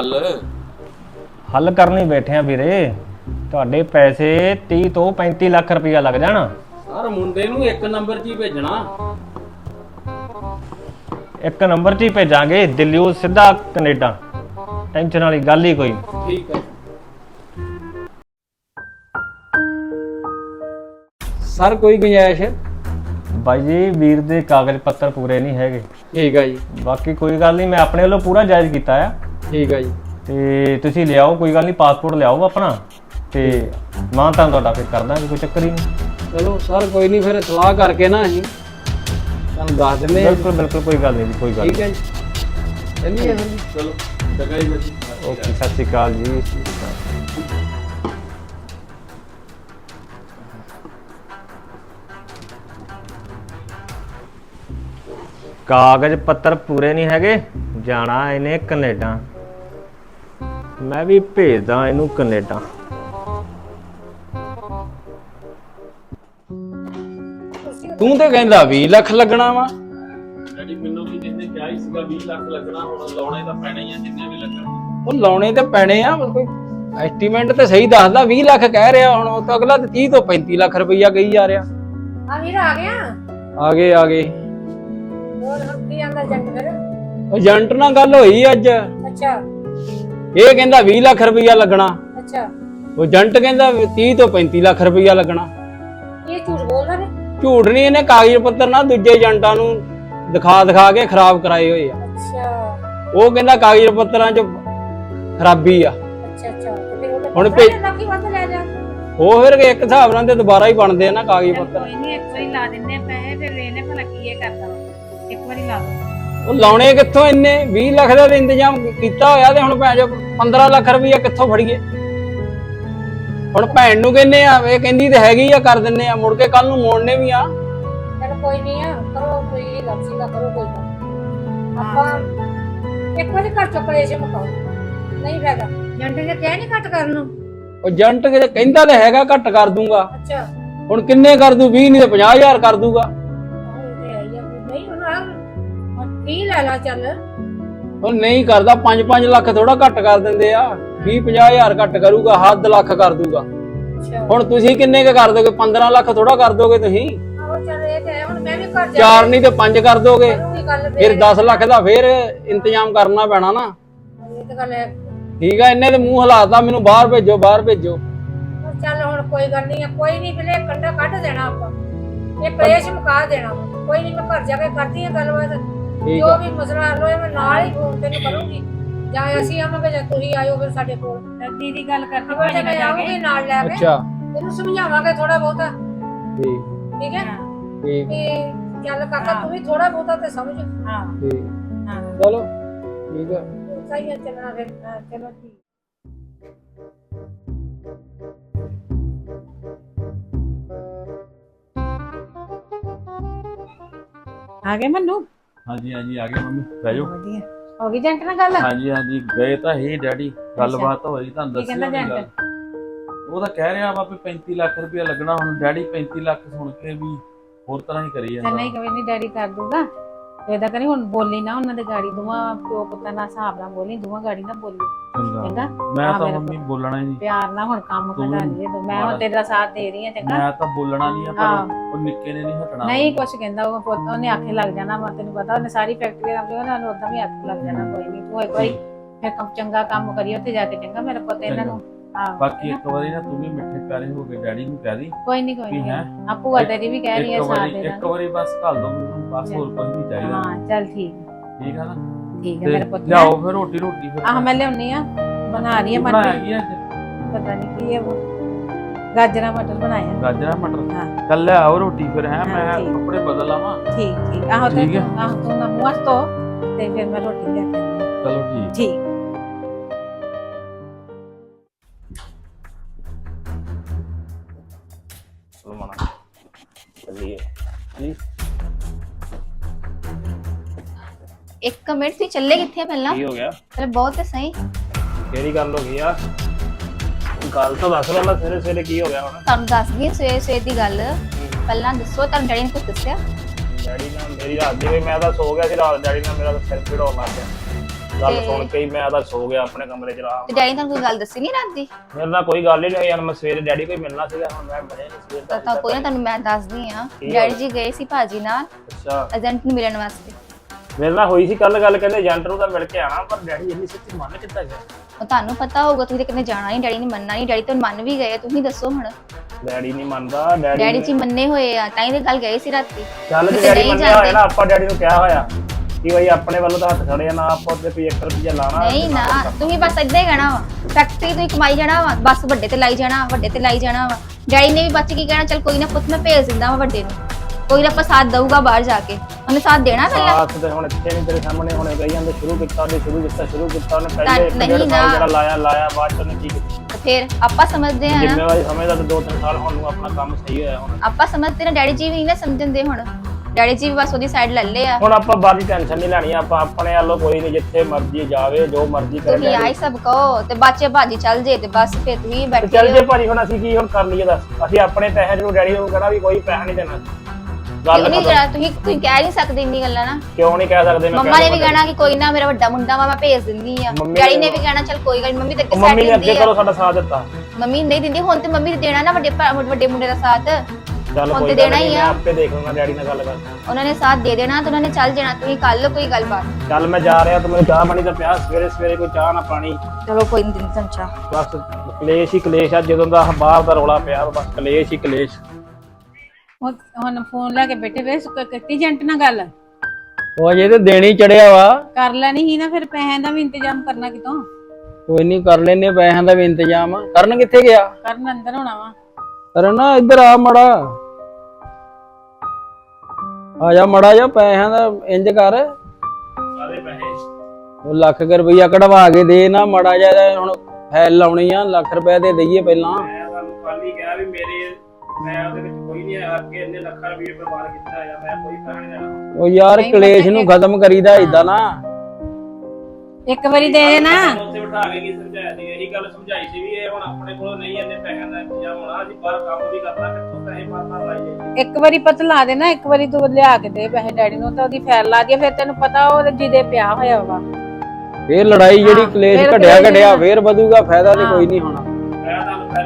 ਹੱਲ। ਹੱਲ ਕਰਨੀ ਬੈਠੇ ਆ ਵੀਰੇ। ਤੁਹਾਡੇ ਪੈਸੇ 30 ਤੋਂ 35 ਲੱਖ ਰੁਪਇਆ ਲੱਗ ਜਾਣਾ। ਸਰ ਮੁੰਡੇ ਨੂੰ ਇੱਕ ਨੰਬਰ 'ਚ ਹੀ ਭੇਜਣਾ। ਇੱਕ ਨੰਬਰ 'ਚ ਹੀ ਭੇਜਾਂਗੇ ਦਿੱਲੀੋਂ ਸਿੱਧਾ ਕੈਨੇਡਾ। ਟੈਨਸ਼ਨ ਵਾਲੀ ਗੱਲ ਹੀ ਕੋਈ। ਨਹੀਂ। ਠੀਕ ਹੈ। ਸਰ ਕੋਈ ਗੁੰਜਾਇਸ਼? ਬਾਈ ਜੀ ਵੀਰ ਦੇ ਕਾਗਜ਼ ਪੱਤਰ ਪੂਰੇ ਨਹੀਂ ਹੈਗੇ। ਠੀਕ ਹੈ ਜੀ। ਬਾਕੀ ਕੋਈ ਗੱਲ ਨਹੀਂ ਮੈਂ ਆਪਣੇ ਵੱਲੋਂ ਪੂਰਾ ਜਾਇਜ਼ ਕੀਤਾ ਆ। ਠੀਕ ਹੈ ਜੀ। ਤੇ ਤੁਸੀਂ ਲਿਆਓ ਕੋਈ ਗੱਲ ਨਹੀਂ ਪਾਸਪੋਰਟ ਲਿਆਓ ਆਪਣਾ। ਤੇ ਮਾਂ ਤਾਂ ਤੁਹਾਡਾ ਫਿਰ ਕਰ ਦਾਂਗੇ ਕੋਈ ਚੱਕਰ ਹੀ ਨਹੀਂ। ਚਲੋ ਸਰ ਕੋਈ ਨਹੀਂ ਫਿਰ ਸਲਾਹ ਕਰਕੇ ਨਾ ਅਸੀਂ। ਤੁਹਾਨੂੰ ਦੱਸ ਦਿੰਦੇ ਹਾਂ। ਬਿਲਕੁਲ ਬਿਲਕੁਲ ਕੋਈ ਗੱਲ ਨਹੀਂ ਜੀ ਕੋਈ ਗੱਲ ਠੀਕ ਹੈ ਜੀ। ਚੱਲੀਏ ਫਿਰ ਜੀ। ਚਲੋ ਜਗਾਈ ਬੱਜੀ ਓਕੇ ਸਤਿ ਸ਼੍ਰੀ ਅਕਾਲ ਜੀ। ਕਾਗਜ਼ ਪੱਤਰ ਪੂਰੇ ਨਹੀਂ ਹੈਗੇ ਜਾਣਾ ਇਹਨੇ ਕੈਨੇਡਾ। ਮੈਂ ਵੀ ਭੇਜਦਾ ਇਹਨੂੰ ਕੈਨੇਡਾ। ਤੂੰ ਤੇ ਕਹਿੰਦਾ 20 ਲੱਖ ਲੱਗਣਾ ਵਾ। ਡੈਡੀ ਮੈਨੂੰ ਵੀ ਜਿੰਨੇ ਕਿਹਾ ਹੀ ਸੀਗਾ 20 ਲੱਖ ਲੱਗਣਾ ਹੁਣ ਲਾਉਣੇ ਤਾਂ ਪੈਣੇ ਹੀ ਆ ਜਿੰਨੇ ਵੀ ਲੱਗਣ। ਉਹ ਲਾਉਣੇ ਤੇ ਪੈਣੇ ਆ ਕੋਈ ਐਸਟੀਮੇਟ ਤੇ ਸਹੀ ਦੱਸਦਾ 20 ਲੱਖ ਕਹਿ ਰਿਹਾ ਹੁਣ ਉਹ ਤਾਂ ਅਗਲਾ ਤੇ 30 ਤੋਂ 35 ਲੱਖ ਰੁਪਈਆ ਕਹੀ ਜਾ ਰਿਹਾ। ਆ ਵੀਰ ਆ ਗਿਆ? ਆ ਗਏ ਆ ਗਏ। ਹੋਰ ਹੁਣ ਕੀ ਆਂਦਾ ਜੰਟ ਫਿਰ? ਉਹ ਏਜੰਟ ਨਾਲ ਗੱਲ ਹੋਈ ਅੱਜ। ਅੱਛਾ। ਇਹ ਕਹਿੰਦਾ 20 ਲੱਖ ਰੁਪਈਆ ਲੱਗਣਾ। ਅੱਛਾ। ਉਹ ਏਜੰਟ ਕਹਿੰਦਾ 30 ਤੋਂ 35 ਲੱਖ ਰੁਪਈਆ ਲੱਗਣਾ। ਇਹ ਝੂਠ ਬੋਲਦਾ ਨੇ? ਝੂਠ ਨਹੀਂ ਇਹਨੇ ਕਾਗਜ਼ ਪੱਤਰ ਨਾ ਦੂਜੇ ਏਜੰਟਾਂ ਨੂੰ ਦਿਖਾ ਦਿਖਾ ਕੇ ਖਰਾਬ ਕਰਾਏ ਹੋਏ ਆ। ਅੱਛਾ। ਉਹ ਕਹਿੰਦਾ ਕਾਗਜ਼ ਪੱਤਰਾਂ 'ਚ ਖਰਾਬੀ ਆ। ਅੱਛਾ ਅੱਛਾ। ਤੇ ਫਿਰ ਉਹਨੇ ਹੁਣ ਪੁੱਛਿਆ ਭੇਜ- ਵੱਧ ਲੈ ਜਾ? ਉਹ ਫਿਰ ਇੱਕ ਹਿਸਾਬ ਨਾਲ ਤੇ ਦੁਬਾਰਾ ਹੀ ਬਣਦੇ ਆ ਨਾ ਕਾਗਜ਼ ਪੱਤਰ। ਕੋਈ ਨਹੀਂ ਇੱਕ ਵਾਰੀ ਲਾ ਦਿੰਦੇ ਆ ਪੈਸੇ ਫਿਰ ਵੇਖਨੇ ਭਲਾ ਕੀ ਇਹ ਕਰਦਾ? ਵਾ। ਇੱਕ ਵਾਰੀ ਲਾ ਦੋ। ਉਹ ਲਾਉਣੇ ਕਿੱਥੋਂ ਇੰਨੇ? 20 ਲੱਖ ਦਾ ਤਾਂ ਇੰਤਜ਼ਾਮ ਕੀਤਾ ਹੋਇਆ ਤੇ ਹੁਣ ਭੈਣ ਜੋ 15 ਲੱਖ ਰੁਪਈਆ ਕਿੱਥੋਂ ਫੜੀਏ? ਹੁਣ ਭੈਣ ਨੂੰ ਕਹਿੰਨੇ ਆ ਇਹ ਕਹਿੰਦੀ ਤੇ ਹੈਗੀ ਆ ਕਰ ਦਿੰਨੇ ਆ ਮੁੜ ਕੇ ਕੱਲ ਨੂੰ ਮੋੜਨੇ ਵੀ ਆ। ਚਲ ਕੋਈ ਨਹੀਂ ਆ ਕਰੋ ਕੋਈ ਲਫ਼ਜ਼ੀ ਦਾ ਕਰੋ ਕੋਈ ਨਾ। ਆਪਾਂ ਇੱਕ ਵਾਰੀ ਘਰ ਚੋਂ ਕਲੇਸ਼ ਮੁਕਾਓ। ਨਹੀਂ ਫਾਇਦਾ। ਜੰਟ ਨੇ ਕਿਹਾ ਨਹੀਂ ਘੱਟ ਕਰਨ ਨੂੰ? ਉਹ ਏਜੰਟ ਕਹਿੰਦਾ ਤੇ ਹੈਗਾ ਘੱਟ ਕਰ ਦੂੰਗਾ। ਅੱਛਾ। ਹੁਣ ਕਿੰਨੇ ਕਰ ਦੂ? 20 ਨਹੀਂ ਤੇ 50000 ਕਰ ਦੂਗਾ। 30 ਲੈ ਲਾ ਚੱਲ। ਉਹ ਨਹੀਂ ਕਰਦਾ 5-5 ਲੱਖ ਥੋੜਾ ਘੱਟ ਕਰ ਦਿੰਦੇ ਆ। 20-50000 ਘੱਟ ਕਰੂਗਾ ਹੱਦ ਲੱਖ ਕਰ ਦੂਗਾ। ਹੁਣ ਤੁਸੀਂ ਕਿੰਨੇ ਕ ਕਰ ਦੋਗੇ? 15 ਲੱਖ ਥੋੜਾ ਕਰ ਦੋਗੇ ਤੁਸੀਂ? ਚਾਰ ਨਹੀਂ ਤੇ ਪੰਜ ਕਰ ਦੋਗੇ। ਫਿਰ। 10 ਲੱਖ ਦਾ ਫਿਰ ਇੰਤਜ਼ਾਮ ਕਰਨਾ ਪੈਣਾ ਨਾ। ਇਹ ਹੈ। ਠੀਕ ਆ ਇਹਨੇ ਤੇ ਮੂੰਹ ਹਲਾਤਾ ਮੈਨੂੰ ਬਾਹਰ ਭੇਜੋ ਬਾਹਰ ਭੇਜੋ। ਚੱਲ ਹੁਣ ਕੋਈ ਗੱਲ ਨਹੀਂ ਆ ਕੋਈ ਨਹੀਂ ਬਿਲੇ ਕੰਡਾ ਕੱਢ ਦੇਣਾ ਆਪਾਂ। ਇਹ ਕਲੇਸ਼ ਮੁਕਾ ਦੇਣਾ। ਕੋਈ ਨਹੀਂ ਮੈਂ ਘਰ ਜਾ ਕੇ ਕਰਦੀ ਆ ਗੱਲਬਾਤ। ਠੀਕ ਜੋ ਆ। ਵੀ ਮਸਲਾ ਹੱਲ ਹੋਏ ਮੈਂ ਨਾਲ ਹੀ ਫੋਨ ਤੈਨੂੰ ਕਰੂੰਗੀ। ਜਾਂ ਅਸੀਂ ਆਵਾਂਗੇ ਜਾਂ ਤੁਸੀਂ ਆਇਓ ਫਿਰ ਸਾਡੇ ਕੋਲ। ਰੱਦੀ ਦੀ ਗੱਲ ਕਰਦੀ ਖਬਰ ਤੇ ਭਾਜੀ ਮੈਂ ਨਾਲ ਜਾ ਆਉਂਗੀ ਕੇ ਨਾਲ ਲੈ ਕੇ। ਅੱਛਾ। ਤੈਨੂੰ ਸਮਝਾਵਾਂਗੇ ਥੋੜਾ ਬਹੁਤਾ। ਠੀਕ। ਠੀਕ ਹੈ? ਠੀਕ। ਤੇ ਚੱਲ ਕਾਕਾ ਤੂੰ ਵੀ ਥੋੜਾ ਬਹੁਤਾ ਤੇ ਸਮਝ। ਹਾਂ। ਠੀਕ। ਹਾਂ। ਚਲੋ ਠੀਕ ਆ। ਸਹੀ ਹੈ ਚੱਲਣਾ ਫਿਰ। ਹਾਂ, ਚਲੋ ਠੀਕ। ਆ ਗਏ ਮੰਨੂ? ਹਾਂਜੀ ਹਾਂਜੀ ਆ ਗਏ ਮੰਮੀ ਬਹਿ ਜਾਓ। ਵਧੀਆ। ਹੋ ਗਈ ਜੰਟ ਨਾਲ ਗੱਲ? ਹਾਂਜੀ ਹਾਂਜੀ ਗਏ ਤਾਂ ਹੀ ਡੈਡੀ ਗੱਲਬਾਤ ਹੋਈ ਤੁਹਾਨੂੰ ਕੀ ਦੱਸਿਆ ਕਹਿੰਦਾ ਵੀ ਗੱਲ। ਉਹ ਤਾਂ ਕਹਿ ਰਿਹਾ ਵਾ ਵੀ 35 ਲੱਖ ਰੁਪਇਆ ਲੱਗਣਾ ਹੁਣ ਡੈਡੀ 35 ਲੱਖ ਸੁਣ ਕੇ ਵੀ ਹੋਰ ਤਰ੍ਹਾਂ ਹੀ ਕਰੀ ਤਾਂ ਜਾਂਦਾ ਨਹੀਂ ਕੋਈ ਨਹੀਂ ਡੈਡੀ ਕਰ ਦੂਗਾ ਇਹਦਾ ਕਰੀ ਹੁਣ ਬੋਲੀ ਨਾ ਉਹਨਾਂ ਦੇ ਗਾੜੀ ਦੋਵਾਂ ਪਿਓ ਪੁੱਤਾਂ ਨਾਲ ਹਿਸਾਬ ਨਾਲ ਬੋਲੀ ਦੋਵਾਂ ਗਾੜੀ ਨਾ ਬੋਲੀ। ਚੰਗਾ। ਮੈਂ ਤਾਂ ਮੰਮੀ ਬੋਲਣਾ ਹੀ ਨਹੀਂ। ਪਿਆਰ ਨਾਲ ਹੁਣ ਕੰਮ ਤੂੰ ਕਰਾ ਲਈਏ ਤੂੰ ਮੈਂ ਹੁਣ ਤੇਰਾ ਸਾਥ ਦੇ ਰਹੀ ਹਾਂ ਚੰਗਾ? ਮੈਂ ਤਾਂ ਬੋਲਣਾ ਨਹੀਂ ਆ। ਪਰ ਉਹ ਨਿੱਕੇ ਨੇ ਨਹੀਂ ਹਟਣਾ। ਨਹੀਂ ਕੁਛ ਕਹਿੰਦਾ ਉਹ ਪੁੱਤ ਉਹਨੇ ਆਖੇ ਲੱਗ ਜਾਣਾ ਵਾ ਤੈਨੂੰ ਪਤਾ ਉਹਨੇ ਸਾਰੀ ਫੈਕਟਰੀ ਦਾ ਉਹਨੇ ਉਹਨੂੰ ਉਦਾਂ ਵੀ ਆਖੇ ਲੱਗ ਜਾਣਾ ਕੋਈ ਨਹੀਂ ਤੂੰ ਇੱਕ ਵਾਰੀ ਫਿਰ ਕੰਮ ਚੰਗਾ ਕੰਮ ਕਰੀ ਉੱਥੇ ਜਾ ਕੇ ਚੰਗਾ ਮੇਰੇ ਪੁੱਤ ਇਹਨਾਂ ਨੂੰ। ਹਾਂ। ਬਾਕੀ ਇੱਕ ਵਾਰੀ ਨਾ ਤੂੰ ਵੀ ਮਿੱਠੇ ਪਿਆਰੇ ਹੋ ਕੇ ਡੈਡੀ ਨੂੰ ਕਹਿ ਦੀ ਕੋਈ ਨਹੀਂ ਕੋਈ ਵੀ ਨਹੀਂ ਹੈ। ਆਪੂ ਆ ਤੇਰੀ ਵੀ ਕਹਿ ਰਹੀ ਹੈ ਇੱਕ ਸਾਥ ਵਾਰੀ ਦੇ ਇੱਕ ਦਾਂਗੇ ਵਾਰੀ ਬਸ ਘੱਲ ਦੋ ਮੈਨੂੰ ਬਸ ਹੋਰ ਕੁਝ ਨਹੀਂ ਚਾਹੀਦਾ। ਹਾਂ ਚੱਲ ਠੀਕ। ਠੀਕ ਆ ਨਾ? ਠੀਕ ਹੈ ਤੇ ਮੇਰੇ ਪੁੱਤ ਲਿਆਓ ਫਿਰ ਰੋਟੀ ਰੋਟੀ ਫਿਰ। ਆਹ ਮੈਂ ਲਿਆਉਣੀ ਆ ਬਣਾ ਰਹੀ ਆ ਮਟਰ। ਪਤਾ ਨਹੀਂ ਕੀ ਹੈ ਉਹ। ਗਾਜਰਾਂ ਮਟਰ ਬਣਾਇਆ ਗਾਜਰਾਂ ਮਟਰ? ਹਾਂ। ਕੱਲ ਲਿਆਓ ਰੋਟੀ ਫਿਰ ਹੈ। ਹਾਂ, ਮੈਂ ਠੀਕ। ਕੱਪੜੇ ਬਦਲ ਆਵਾਂ। ਠੀਕ ਠੀਕ। ਆਹੋ ਤੇ ਠੀਕ ਹੈ। ਆਹੋ ਤੂੰ ਨਾ ਮੂੰਹ ਹੱਥ ਧੋ ਤੇ ਫਿਰ ਮੈਂ ਰੋਟੀ ਲੈ ਕੇ ਆਉਂਦੀ ਚਲੋ ਠੀਕ। ਹਾਂ। ਠੀਕ। ਇੱਕ ਮਿੰਟ ਤੁਸੀਂ ਚੱਲੇ ਕਿੱਥੇ ਆ ਪਹਿਲਾਂ? ਕੀ ਹੋ ਗਿਆ? ਚਲ ਬਹੁਤ ਤੇ ਸਹੀ। ਕਿਹੜੀ ਗੱਲ ਹੋ ਗਈ ਆ? ਗੱਲ ਤਾਂ ਦੱਸ ਲੈ ਸਵੇਰੇ ਸਵੇਰੇ ਕੀ ਹੋ ਗਿਆ ਹੁਣ? ਤੁਹਾਨੂੰ ਦੱਸਦੀ ਹਾਂ ਸਵੇਰੇ ਸਵੇਰ ਦੀ ਗੱਲ। ਪਹਿਲਾਂ ਦੱਸੋ ਤੁਹਾਨੂੰ ਡੈਡੀ ਨੇ ਕੁਝ ਦੱਸਿਆ? ਡੈਡੀ ਨਾਲ ਮੇਰੀ ਰਾਤ ਦੀ ਹੋਈ ਮੈਂ ਤਾਂ ਸੋ ਗਿਆ ਸੀ ਰਾਤ ਡੈਡੀ ਨਾਲ ਮੇਰਾ ਤਾਂ ਸਿਰ ਪੀੜ ਹੋਣ ਲੱਗ ਗਿਆ। ਗੱਲ ਤੇ- ਸੁਣ ਕੇ ਹੀ ਮੈਂ ਤਾਂ ਸੋ ਗਿਆ ਆਪਣੇ ਕਮਰੇ 'ਚ ਆਰਾਮ ਤੇ ਡੈਡੀ ਨੇ ਤੁਹਾਨੂੰ ਕੋਈ ਗੱਲ ਦੱਸੀ ਨਹੀਂ ਰਾਤ ਦੀ? ਮੇਰੇ ਨਾਲ ਕੋਈ ਗੱਲ ਹੀ ਨਹੀਂ ਹੋਈ ਯਾਰ ਮੈਂ ਸਵੇਰੇ ਡੈਡੀ ਕੋਈ ਮਿਲਣਾ ਸੀਗਾ ਹੁਣ ਮੈਂ ਬਣਿਆ ਨਹੀਂ ਸਵੇਰ ਤਾਂ ਦਾ। ਤਾਂ ਕੋਈ ਨਾ ਤੁਹਾਨੂੰ ਮੈਂ ਦੱਸਦੀ ਆ ਕੀ ਡੈਡੀ ਜੀ ਗਏ ਸੀ ਭਾਜੀ ਨਾਲ ਅੱਛਾ। ਏਜੰਟ ਨੂੰ ਮਿਲਣ ਵਾਸਤੇ। ਮੇਰੇ ਨਾਲ ਹੋਈ ਸੀ ਕੱਲ ਗੱਲ ਕਹਿੰਦੇ ਏਜੰਟ ਨੂੰ ਤਾਂ ਮਿਲ ਕੇ ਆਣਾ ਪਰ ਡੈਡੀ ਇੰਨੀ ਸੱਚੀ ਮੰਨ ਕਿੱਦਾਂ ਗਿਆ ਉਹ ਤੁਹਾਨੂੰ ਪਤਾ ਹੋਊਗਾ ਤੁਸੀਂ ਤਾਂ ਕਿਤੇ ਜਾਣਾ ਨਹੀਂ ਡੈਡੀ ਨੇ ਮੰਨਣਾ ਨਹੀਂ ਡੈਡੀ ਤਾਂ ਮੰਨ ਵੀ ਗਏ ਆ, ਤੁਸੀਂ ਦੱਸੋ ਹੁਣ। ਡੈਡੀ ਨਹੀਂ ਮੰਨਦਾ ਡੈਡੀ ਡੈਡੀ ਜੀ ਮੰਨੇ ਹੋਏ ਆ ਤਾਂ ਹੀ ਤੇ ਗੱਲ ਗਏ ਸੀ ਰਾਤੀ। ਚੱਲ ਜੇ ਡੈਡੀ ਨਹੀਂ ਮੰਨਿਆ ਹੋਇਆ। ਨਾ ਆਪਾਂ ਡੈਡੀ ਨੂੰ ਕਿਹਾ ਹੋਇਆ ਕਿ ਬਈ ਆਪਣੇ ਵੱਲੋਂ ਤਾਂ ਹੱਥ ਖੜੇ ਆ ਨਾ ਆਪਾਂ ਉਹਦੇ ਕੋਈ 1 ਰੁਪਿਆ ਲਾਣਾ ਨਹੀਂ ਨਾ ਤੁਸੀਂ ਬਸ ਏਦਾਂ ਹੀ ਕਹਿਣਾ ਵਾ ਫੈਕਟਰੀ ਤੁਸੀਂ ਕਮਾਈ ਜਾਣਾ ਵਾ ਬਸ ਵੱਡੇ ਤੇ ਲਾਈ ਜਾਣਾ ਵੱਡੇ ਤੇ ਲਾਈ ਜਾਣਾ ਵਾ। ਡੈਡੀ ਨੇ ਵੀ ਬੱਚ ਕੀ ਕਹਿਣਾ ਚੱਲ ਕੋਈ ਨਾ ਪੁੱਤ ਮੈਂ ਭੇਜ ਦਿੰਦਾ ਵਾ ਵੱਡੇ ਨੂੰ। ਕੋਈ ਨਾ ਆਪਾਂ ਸਾਥ ਦਊਗਾ ਬਾਹਰ ਜਾ ਕੇ। ਉਹਨੇ ਸਾਥ ਦੇਣਾ ਪਹਿਲਾਂ? ਸਾਥ ਤੇ ਹੁਣ ਇੱਥੇ ਨਹੀਂ ਤੇਰੇ ਸਾਹਮਣੇ ਹੁਣੇ ਕਹੀ ਜਾਂਦੇ ਸ਼ੁਰੂ ਕੀਤਾ ਉਹਨੇ ਸ਼ੁਰੂ ਕੀਤਾ ਸ਼ੁਰੂ ਕੀਤਾ ਉਹਨੇ ਪਹਿਲੇ ਇੱਕ ਨਹੀਂ ਡੇਢ ਸਾਲ ਨਾ। ਜਿਹੜਾ ਲਾਇਆ ਲਾਇਆ ਬਾਅਦ ਚ ਉਹਨੇ ਕੀ ਕੀਤਾ? ਫਿਰ ਆਪਾਂ ਸਮਝਦੇ ਆ ਨਾ ਜ਼ਿੰਮੇਵਾਰੀ ਸਮਝਦਾ ਤੇ ਦੋ ਤਿੰਨ ਸਾਲ ਹੁਣ ਨੂੰ ਆਪਣਾ ਕੰਮ ਸਹੀ ਹੋਇਆ ਹੁਣ। ਆਪਾਂ ਸਮਝਦੇ ਨਾ ਡੈਡੀ ਜੀ ਵੀ ਨਹੀਂ ਨਾ ਸਮਝਦੇ ਹੁਣ। ਡੈਡੀ ਜੀ ਵੀ ਬਸ ਉਹਦੀ ਸਾਈਡ ਲੈ ਲਏ ਆ। ਹੁਣ ਆਪਾਂ ਬਾਅਦ ਦੀ ਟੈਨਸ਼ਨ ਨਹੀਂ ਲੈਣੀ ਆਪਾਂ ਆਪਣੇ ਵੱਲੋਂ ਕੋਈ ਨਹੀਂ ਜਿੱਥੇ ਮਰਜ਼ੀ ਜਾਵੇ ਜੋ ਮਰਜ਼ੀ ਕਰੇ ਤੁਸੀਂ ਆਈ ਸਭ ਕਹੋ ਤੇ ਬਾਚੇ ਭਾਜੀ ਚੱਲ ਜੇ ਤੇ ਬਸ ਫਿਰ ਤੁਸੀਂ ਬੈਠੇ ਚੱਲ ਜੇ। ਭਾਜੀ ਹੁਣ ਅਸੀਂ ਕੀ ਹੁਣ ਕਰ ਲਈਏ ਦੱਸ? ਅਸੀਂ ਆਪਣੇ ਪੈਸੇ ਨੂੰ ਡੈਡੀ ਨੂੰ ਕਹਿਣਾ ਵੀ ਕੋਈ ਪੈਸਾ ਨਹੀਂ ਦੇਣਾ। ਗੱਲ ਕਿਉਂ ਨਹੀਂ ਖਤਮ। ਕਰਾ ਤੁਸੀਂ ਤੁਸੀਂ ਕਹਿ ਨਹੀਂ ਸਕਦੇ ਇੰਨੀ ਗੱਲਾਂ ਨਾ। ਕਿਉਂ ਨਹੀਂ ਕਹਿ ਸਕਦੇ? ਮੈਂ ਮੰਮਾ ਨੇ ਕਹਿ ਵੀ ਦੂੰਗਾ ਕਹਿਣਾ ਕਿ ਕੋਈ ਨਾ ਮੇਰਾ ਵੱਡਾ ਮੁੰਡਾ ਵਾ ਮੈਂ ਭੇਜ ਦਿੰਦੀ ਆ। ਮੰਮੀ ਡੈਡੀ ਨੇ ਨੇ ਵੀ ਕਹਿਣਾ ਚੱਲ ਕੋਈ ਗੱਲ ਨੀ, ਮੰਮੀ ਤੇ ਉਹ ਅੱਗੇ ਮੰਮੀ ਨੇ ਸਾਈਡ ਅੱਗੇ ਦਿੰਦੀ ਆ। ਕਰੋ ਸਾਡਾ ਸਾਥ ਦਿੱਤਾ। ਮੰਮੀ ਨਹੀਂ ਦਿੰਦੀ ਹੁਣ ਤੇ ਮੰਮੀ ਨੇ ਦੇਣਾ ਨਾ ਵੱਡੇ ਭਰਾ- ਵੱਡੇ ਮੁੰਡੇ ਦਾ ਸਾਥ। ਚੱਲ ਹੁਣ ਕੋਈ ਤੇ ਗੱਲ ਦੇਣਾ ਹੀ ਨਹੀਂ ਮੈਂ ਆ। ਆਪੇ ਦੇਖ ਲੂੰਗਾ ਡੈਡੀ ਨਾਲ ਗੱਲ ਕਰ ਉਹਨਾਂ ਨੇ ਸਾਥ ਦੇ ਦੇਣਾ ਤੇ ਉਹਨਾਂ ਨੇ ਚੱਲ ਜਾਣਾ ਤੁਸੀਂ ਕਰ ਲਓ ਕੋਈ ਗੱਲਬਾਤ। ਚੱਲ ਮੈਂ ਜਾ ਰਿਹਾ ਤੂੰ ਮੈਨੂੰ ਚਾਹ ਪਾਣੀ ਦਾ ਪਿਆ ਸਵੇਰੇ ਸਵੇਰੇ ਕੋਈ ਚਾਹ ਨਾ ਪਾਣੀ। ਚਲੋ ਕੋਈ ਨਹੀਂ ਦਿਨ ਸੰਚਾ ਬਸ ਕਲੇਸ਼ ਹੀ ਕਲੇਸ਼ ਆ ਜਦੋਂ ਦਾ ਬਾਹਰ ਦਾ ਰੌਲਾ ਪਿਆ ਬਸ ਕਲੇਸ਼ ਹੀ ਕਲੇਸ਼। ਉਹ ਹੁਣ ਫੋਨ ਲੈ ਕੇ ਬੈਠੇ ਵੇ ਕੱਟੀ ਏਜੰਟ ਨਾਲ ਗੱਲ। ਉਹ ਅਜੇ ਤੇ ਦੇਣੀ ਚੜਿਆ ਵਾ। ਕਰ ਲੈਣੀ ਸੀ ਨਾ ਫਿਰ ਪੈਸਿਆਂ ਦਾ ਵੀ ਇੰਤਜ਼ਾਮ ਕਰਨਾ ਕਿਤੋਂ? ਕੋਈ ਨਹੀਂ ਕਰ ਲੈਨੇ ਪੈਸਿਆਂ ਦਾ ਵੀ ਇੰਤਜ਼ਾਮ ਕਰਨ ਕਿੱਥੇ ਗਿਆ? ਕਰਨ ਅੰਦਰ ਹੋਣਾ ਵਾ। ਕਰਨ ਨਾ ਇੱਧਰ ਆ ਮੜਾ। ਆ ਜਾ ਮੜਾ ਜਾ ਪੈਸਿਆਂ ਦਾ ਇੰਜ ਕਰ। ਸਾਰੇ ਪੈਸੇ। ਉਹ ਲੱਖ ਰੁਪਈਆ ਕਢਵਾ ਕੇ ਦੇ ਨਾ ਮੜਾ ਜਾ ਹੁਣ ਫੈਲ ਲਾਉਣੀ ਆ ਲੱਖ ਰੁਪਏ ਦੇ ਦਈਏ ਪਹਿਲਾਂ। ਮੈਂ ਤੁਹਾਨੂੰ ਕੱਲ ਹੀ ਕਿਹਾ ਵੀ ਮੇਰੇ ਮੈਂ ਉਹਦੇ ਵਿੱਚ ਕੋਈ ਨਹੀਂ ਆ ਅੱਗੇ ਇੰਨੇ ਲੱਖਾਂ ਰੁਪਏ ਬਰਬਾਦ ਕੀਤਾ ਹੋਇਆ ਮੈਂ ਕੋਈ ਪੈਸਾ ਨਹੀਂ ਦੇਣਾ ਉਹ ਯਾਰ ਨਹੀਂ ਕਲੇਸ਼ ਪਤਾ ਨੂੰ ਕਿ- ਖਤਮ ਕਰੀਦਾ ਇਦਾਂ ਨਾ। ਇੱਕ ਵਾਰੀ ਦੇ ਦੇ ਨਾ। ਮੈਨੂੰ ਉੱਥੇ ਬਿਠਾ ਕੇ ਕੀ ਸਮਝਾਇਆ ਸੀ ਇਹੀ ਗੱਲ ਸਮਝਾਈ ਸੀ ਵੀ ਇਹ ਹੁਣ ਆਪਣੇ ਕੋਲ ਨਹੀਂ ਇੰਨੇ ਪੈਸਿਆਂ ਦਾ ਇੰਤਜ਼ਾਮ ਹੋਣਾ ਅਸੀਂ ਬਾਹਰ ਕੰਮ ਵੀ ਕਰਨਾ ਕਿੱਥੋਂ ਪੈਸੇ ਮਾਰਨਾ ਲਾਈਏ ਇੱਕ ਵਾਰੀ ਪਤ ਲਾ ਦੇ ਨਾ ਇੱਕ ਵਾਰੀ ਤੂੰ ਲਿਆ ਕੇ ਦੇ ਪੈਸੇ ਡੈਡੀ ਨੂੰ ਤਾਂ ਉਹਦੀ ਫੈਲ ਲਾ ਦੇ ਫਿਰ ਤੈਨੂੰ ਪਤਾ ਉਹ ਜਿਹਦੇ ਪਿਆ ਹੋਇਆ ਵਾ। ਫੇਰ ਲੜਾਈ ਜਿਹੜੀ ਹਾਂ, ਕਲੇਸ਼ ਫੇਰ ਘਟਿਆ ਕਲੇਸ਼ ਘਟਿਆ। ਫੇਰ ਵਧੂਗਾ ਫਾਇਦਾ ਤੇ ਹਾਂ। ਕੋਈ ਨਹੀਂ ਹੋਣਾ।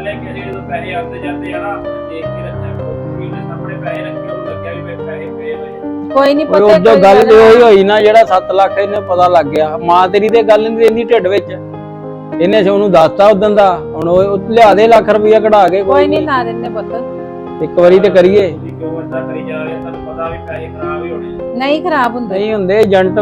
ਮੈਂ ਤੁਹਾਨੂੰ ਪਹਿਲੇ ਕਿਹਾ ਸੀ ਜਦੋਂ ਪੈਸੇ ਆਉਂਦੇ ਜਾਂਦੇ ਆ ਨਾ ਆਪਣੇ ਦੇਖ ਕੇ ਰੱਖਿਆ ਕਰੋ ਨੇ ਸਾਹਮਣੇ ਪੈਸੇ ਰੱਖੇ ਉਹਨੂੰ ਲੱਗਿਆ ਵੀ ਮੇਰੇ ਪੈਸੇ ਪਏ ਹੋਏ ਆ। ਕੋਈ ਨਹੀਂ ਪਤਾ ਉਹ ਜੋ ਗੱਲ ਤੇ ਉਹੀ ਹੋਈ ਨਾ ਜਿਹੜਾ 7 ਲੱਖ ਇਹਨੇ ਪਤਾ ਲੱਗ ਗਿਆ। ਮਾਂ ਤੇਰੀ ਤੇ ਗੱਲ ਨਹੀਂ ਰਹਿੰਦੀ ਢਿੱਡ ਵਿੱਚ। ਇਹਨੇ ਸੇ ਉਹਨੂੰ ਦੱਸਤਾ ਉਦੋਂ ਦਾ। ਹੁਣ ਉਹ ਉਹ ਲਿਆ ਦੇ ਲੱਖ ਰੁਪਈਆ ਕਢਾ ਕੇ ਕੋਈ ਨਹੀਂ ਲਾ ਦਿੰਦੇ ਪੁੱਤ। ਇੱਕ ਵਾਰੀ ਤੇ ਕਰੀਏ। ਤੁਸੀਂ ਕਿਉਂ ਏਦਾਂ ਕਰੀ ਜਾ ਰਹੇ ਹੋ? ਤੁਹਾਨੂੰ ਪਤਾ ਵੀ ਪੈਸੇ ਖਰਾਬ ਹੀ ਹੋਣੇ ਆ। ਨਹੀਂ ਖਰਾਬ ਹੁੰਦੇ। ਨਹੀਂ ਹੁੰਦੇ ਏਜੰਟ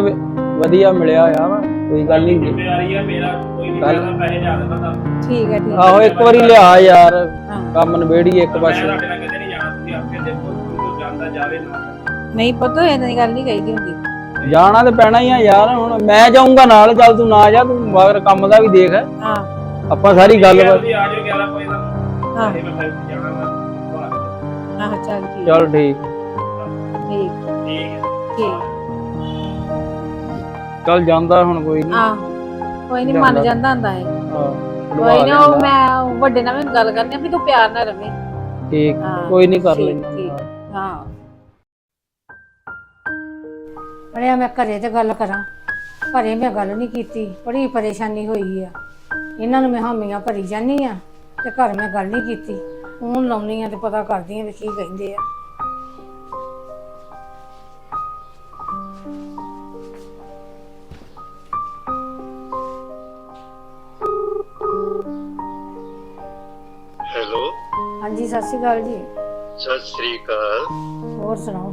ਵਧੀਆ ਮਿਲਿਆ ਹੋਇਆ ਵਾ। ਕੋਈ ਗੱਲ ਨਹੀਂ। ਜ਼ਿੰਮੇਵਾਰੀ ਆ ਮੇਰਾ ਕੋਈ ਨਹੀਂ ਕੱਲ੍ਹ- ਪੈਸਾ ਪੈਸੇ ਲਿਆ ਦੇਣਾ ਤੁਹਾਨੂੰ ਠੀਕ ਹੈ ਠੀਕ ਹੈ। ਆਹੋ ਇੱਕ ਵਾਰੀ ਲਿਆ ਯਾਰ ਹਾਂ। ਕੰਮ ਨਵੇੜੀਏ ਇੱਕ ਮੈਂ ਪਾਸੇ। ਤੁਹਾਡੇ ਨਾਲ ਕਿਤੇ ਨਹੀਂ ਜਾਣਾ ਤੁਸੀਂ ਆਪੇ ਦੇਖੋ ਜਾਂਦਾ ਜਾਵੇ ਨਾ। ਨਹੀਂ ਪੁੱਤ ਇਹਨਾਂ ਦੀ ਗੱਲ ਨਹੀਂ ਕਹੀਦੀ ਹੁੰਦੀ। ਜਾਣਾ ਤੇ ਪੈਣਾ ਹੀ ਆ ਯਾਰ ਹੁਣ ਮੈਂ ਜਾਊਂਗਾ ਨਾਲ ਚੱਲ ਤੂੰ ਨਾ ਜਾ ਤੂੰ ਮਗਰ ਕੰਮ ਦਾ ਵੀ ਦੇਖ। ਹਾਂ। ਆਪਾਂ ਸਾਰੀ ਗੱਲ ਤੁਸੀਂ ਆ ਜਾਓ 11 ਵਜੇ ਤੱਕ ਹਾਂ। ਇਹ ਮੈਂ ਫਿਰ ਜਾਣਾ ਮੈਂ ਆਹ ਚੱਲ ਠੀਕ। ਚੱਲ ਠੀਕ। ਠੀਕ। ਠੀਕ ਹੈ। ਠੀਕ। ਚੱਲ ਜਾਂਦਾ ਹੁਣ ਕੋਈ ਨਹੀਂ ਆਹ ਕੋਈ ਨਹੀਂ ਮੰਨ ਜਾਂਦਾ। ਹੁੰਦਾ ਹੈ ਕੋਈ ਨਾ ਉਹ ਮੈਂ ਉਹ ਵੱਡੇ ਨਾਲ ਵੀ ਗੱਲ ਕਰਨੀ ਆ ਵੀ ਤੂੰ ਪਿਆਰ ਨਾਲ ਰਵੇਂ। ਠੀਕ ਹਾਂ ਕੋਈ ਨਹੀਂ ਕਰ ਠੀਕ, ਲੈਂਦੇ। ਠੀਕ। ਹਾਂ। ਅੜਿਆ ਮੈਂ ਘਰੇ ਤੇ ਗੱਲ ਕਰਾਂ। ਘਰੇ ਮੈਂ ਗੱਲ ਨਹੀਂ ਕੀਤੀ ਬੜੀ ਪਰੇਸ਼ਾਨੀ ਹੋਈ ਆ। ਇਹਨਾਂ ਨੂੰ ਮੈਂ ਹਾਮੀਆਂ ਭਰੀ ਜਾਨੀ ਆ ਤੇ ਘਰ ਮੈਂ ਗੱਲ ਨਹੀਂ ਕੀਤੀ। ਹੁਣ ਲਾਉਣੀ ਆ ਤੇ ਪਤਾ ਕਰਦੀ ਆ ਵੀ ਕੀ ਕਹਿੰਦੇ ਆ। ਹਾਂਜੀ ਸਤਿ ਸ਼੍ਰੀ ਅਕਾਲ ਜੀ। ਸਤਿ ਸ੍ਰੀ ਅਕਾਲ। ਹੋਰ ਸੁਣਾਓ?